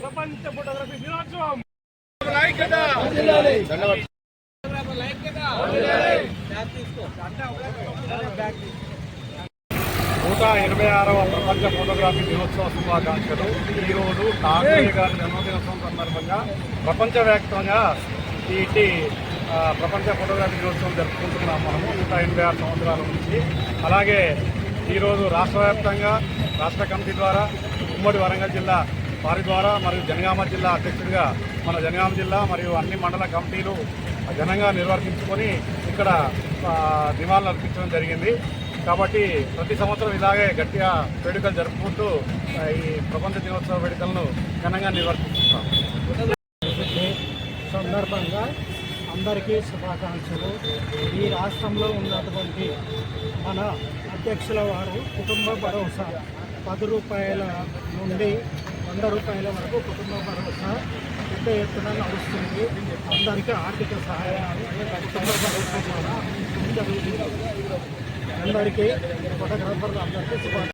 ప్రపంచ ఫోటోగ్రఫీ దినోత్సవం నూట ఎనభై ఆరవ ప్రపంచ ఫోటోగ్రఫీ దినోత్సవ శుభాకాంక్షలు ఈరోజు ఠాకరే గారి జన్మదినోత్సవం సందర్భంగా ప్రపంచవ్యాప్తంగా ఇటు ప్రపంచ ఫోటోగ్రఫీ దినోత్సవం జరుపుకుంటున్నాం మనము నూట ఎనభై ఆరు సంవత్సరాల నుంచి. అలాగే ఈరోజు రాష్ట్ర వ్యాప్తంగా రాష్ట్ర కమిటీ ద్వారా ఉమ్మడి వరంగల్ జిల్లా వారి ద్వారా మరియు జనగామ జిల్లా అధ్యక్షుడిగా మన జనగామ జిల్లా మరియు అన్ని మండల కమిటీలు ఘనంగా నిర్వర్తించుకొని ఇక్కడ నివాళులు అర్పించడం జరిగింది. కాబట్టి ప్రతి సంవత్సరం ఇలాగే గట్టిగా వేడుకలు జరుపుకుంటూ ఈ ప్రపంచ దినోత్సవ వేడుకలను ఘనంగా నిర్వర్తిస్తున్నాం సందర్భంగా అందరికీ శుభాకాంక్షలు. ఈ రాష్ట్రంలో ఉన్నటువంటి మన అధ్యక్షుల వారు కుటుంబ భరోసా పది రూపాయల నుండి వంద రూపాయల వరకు కుటుంబ భరోసా పెద్ద ఎత్తున నడుస్తుంది. అందరికీ ఆర్థిక సహాయాలు కుటుంబ భరోసా ద్వారా అందరికీ ఫోటోగ్రాఫర్లు అందరికీ శుభాకాంక్షలు.